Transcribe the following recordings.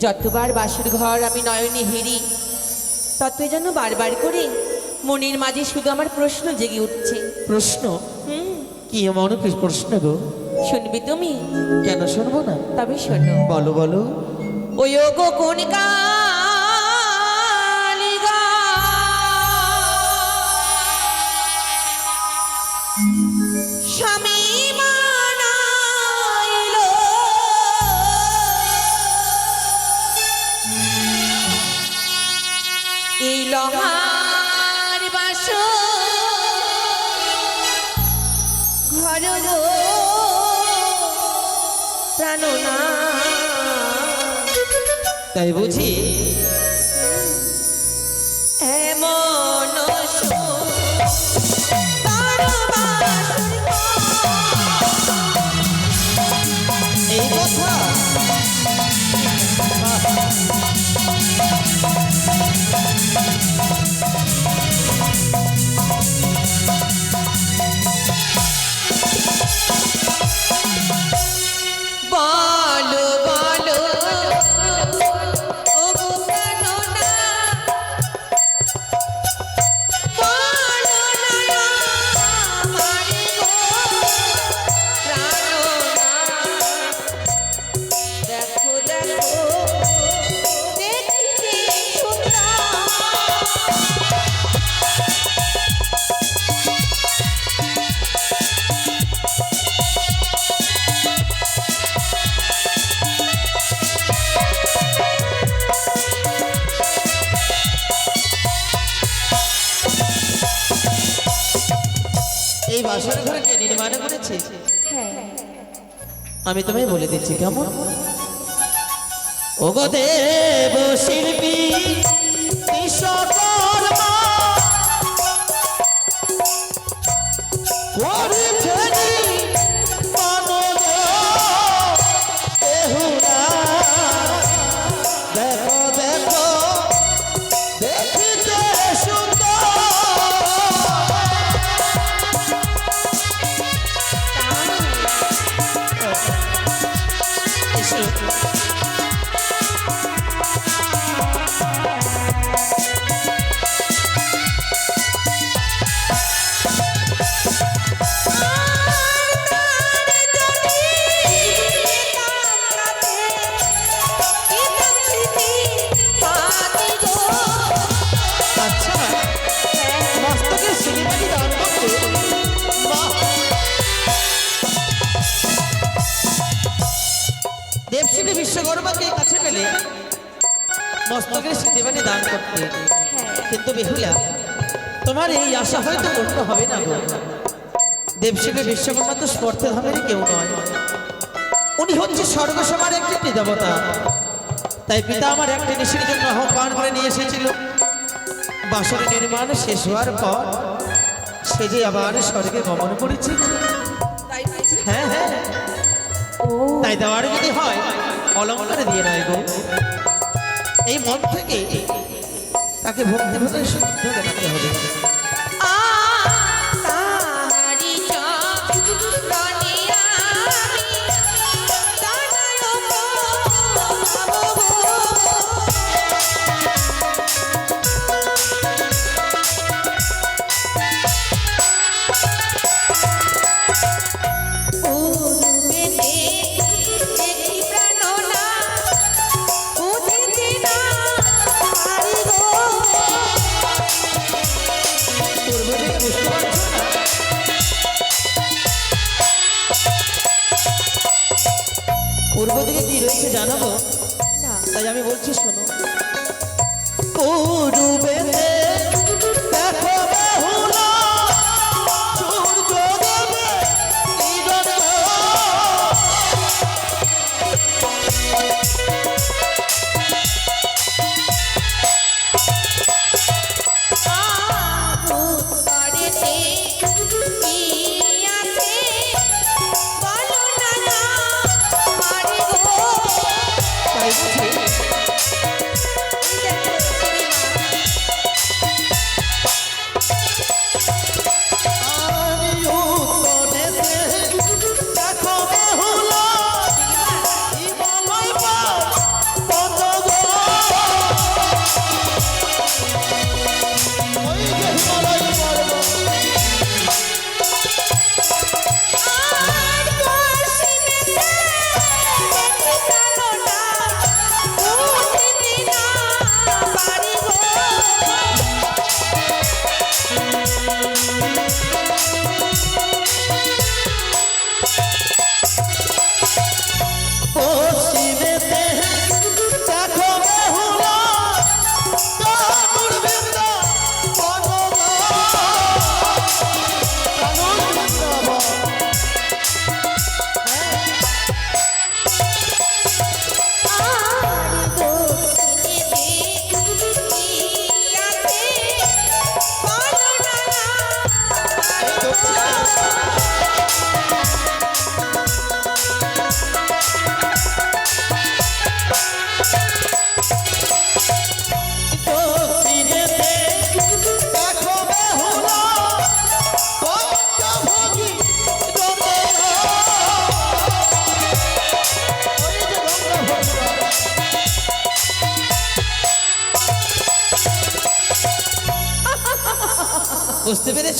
যতবার বাসুর ঘর আমি নয়নে হেরি ততই যেন বারবার করে মনের মাঝে শুধু আমার প্রশ্ন জেগে উঠছে। প্রশ্ন? হুম। কি এমন প্রশ্ন গো? শুনবি তুমি? কেন শুনব না? তবে শোনো। বলো বলো। ওই গো কোন কালিগা প্রাণনা তাই বুঝি? এমন আমি তোমায় বলে দিচ্ছি কেমন? ওগো দেব শিল্পী বেহুলা, তোমার এই আশা হয়তো পূর্ণ হবে না গো। দেবশ্রী বিশ্বকর্মা তো স্পর্ধে কেউ নয়। উনি হচ্ছে স্বর্গসভার একটি দেবতা তাই পিতা আমার একটি নিশির জন্য আহ্বান করে নিয়ে এসেছিল। বাসনের নির্মাণ শেষ হওয়ার পর সে যে আবার স্বর্গে গমন করেছে। হ্যাঁ হ্যাঁ। তাই দেওয়ার যদি হয়, অলঙ্কারে দিয়ে নয় গো। এই মন থেকে তাকে ভক্তি ভক্তি শুদ্ধ দেখাতে হবে। তাই আমি বলছি শোনো।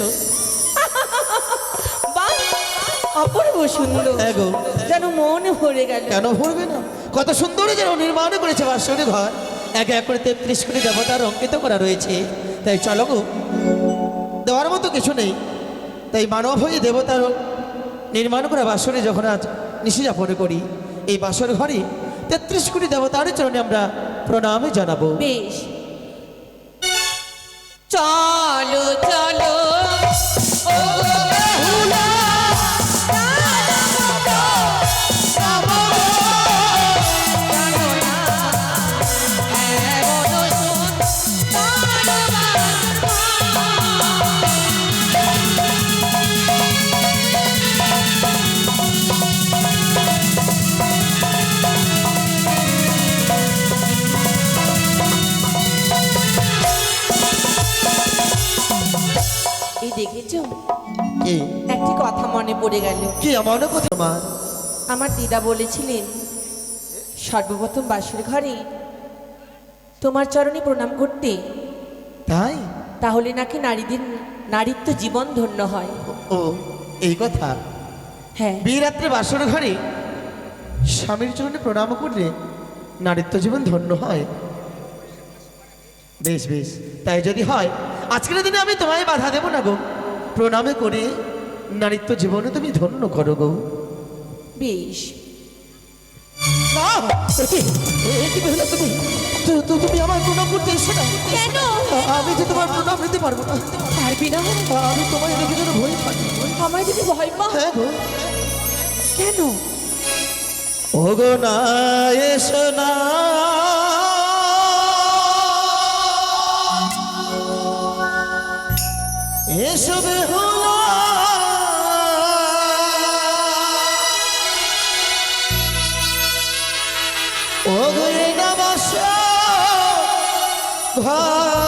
বুঝতে অপূর্ব সুন্দর। হ্যাঁ যেন মন ভরে গেল। কেন ভরবে না? কত সুন্দর যেন নির্মাণ করেছে বাসনী ঘর। এক এক করে তেত্রিশ কোটি দেবতার অঙ্কিত করা রয়েছে। তাই চলো গো। দেওয়ার মতো কিছু নেই। তাই মানব হয়ে দেবতার নির্মাণ করা বাসনে যখন আজ নিশি যাপন করি এই বাসর ঘরে তেত্রিশ কোটি দেবতার চরণে আমরা প্রণামে জানাব। বেশ। চলো চলো দেখেছ? কি? একটি কথা মনে পড়ে গেল। কি আমার কথা মা? আমার দিদা বলেছিলেন সর্বপ্রথম বাসুর ঘরে তোমার চরণে প্রণাম করতে। তাই? তাহলে নাকি নারীদের নারীত্ব জীবন ধন্য হয়? ও এই কথা? হ্যাঁ। বীরাত্রে বাসর ঘরে স্বামীর চরণে প্রণাম করলে নারীত্ব জীবন ধন্য হয়। বেশ বেশ তাই যদি হয় আজকের দিনে আমি তোমায় বাধা দেব না গো। প্রণামে করে নারীত্ব জীবনে তুমি ধন্য করো গো। বেশ। তুমি? আমার প্রণাম করতে এসো না? কেন? আমি যে তোমার প্রণাম নিতে পারব না। পারবি না? আমি তোমায় দেখে যেন ভয় পাই। আমায় যদি ভয় পা হ্যাঁ গো। কেন? ও গো না এসো না। ঘরে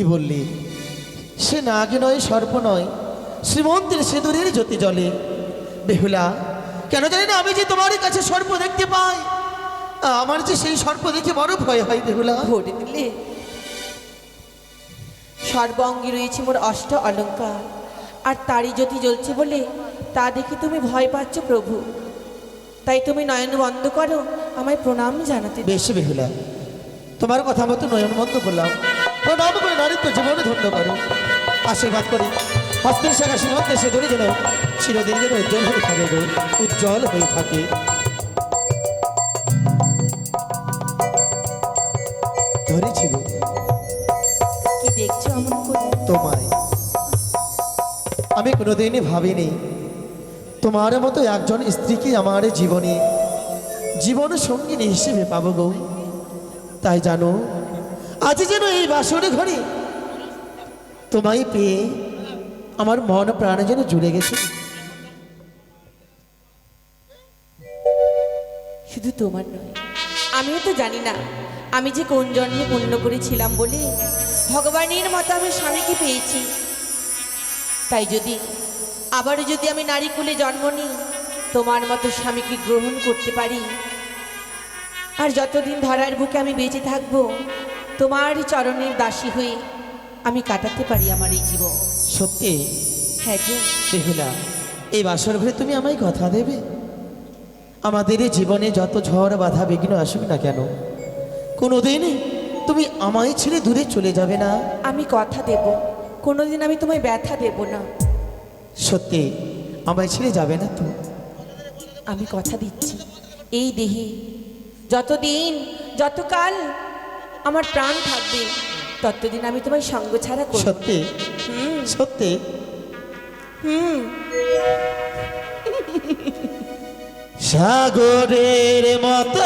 কি বললি? সে নাগে নয় সর্প নয় শ্রীমন্তের সিঁদুরের জ্যোতি জলে বেহুলা কেন জানি না আমি যে তোমার কাছে সর্প দেখতে পাই। আমার যে সেই সর্প দেখে বড় ভয় হয় বেহুলা। ভরে দিলে। সর্বাঙ্গে রয়েছে মোর অষ্ট অলঙ্কার আর তারই জ্যোতি জ্বলছে বলে তা দেখে তুমি ভয় পাচ্ছ প্রভু। তাই তুমি নয়ন বন্ধ করো আমায় প্রণাম জানাতে। বেশ বেহুলা তোমার কথা মতো নয়ন বন্ধ করলাম। প্রণাম করে নারীত্ব জীবনে ধন্য করো আশীর্বাদ করি। হস্তের শাখা সীমন্তে সে ধরে যেন চিরদিন যেন উজ্জ্বল হয়ে থাকে গো। উজ্জ্বল হয়ে থাকে। কি দেখছ করে? তোমায়। আমি কোনোদিনই ভাবিনি তোমার মতো একজন স্ত্রীকে আমার জীবনে জীবন সঙ্গিনী হিসেবে পাবো গো। তাই জানো আজ যেন এই বাসরে ঘরে তোমায় পেয়ে আমার মন প্রাণ যেন জুড়ে গেছে। শুধু তোমার নয়, আমিও তো জানি না আমি যে কোন জন্মে পুণ্য করেছিলাম বলে ভগবানের মতো আমি স্বামীকে পেয়েছি। তাই যদি আবারও যদি আমি নারী কুলে জন্ম নিই, তোমার মতো স্বামীকে গ্রহণ করতে পারি। আর যতদিন ধরার বুকে আমি বেঁচে থাকব তোমার চরণের দাসী হয়ে আমি কাটাতে পারি আমার এই জীবন। সত্যি? হ্যাঁ গো। বেহুলা এই বাসর ঘরে তুমি আমায় কথা দেবে? আমাদের জীবনে যত ঝড় বাধা বিঘ্ন আসুক না কেন কোনোদিন তুমি আমায় ছেড়ে দূরে চলে যাবে না? আমি কথা দেব কোনোদিন আমি তোমায় ব্যথা দেব না। সত্যি আমায় ছেড়ে যাবে না তো? আমি কথা দিচ্ছি এই দেহে যতদিন যতকাল আমার প্রাণ থাকবে। ততদিন আমি তোমায় সঙ্গ ছাড়া করব সত্যি? হুম। সত্যি? হুম। সাগরের মতো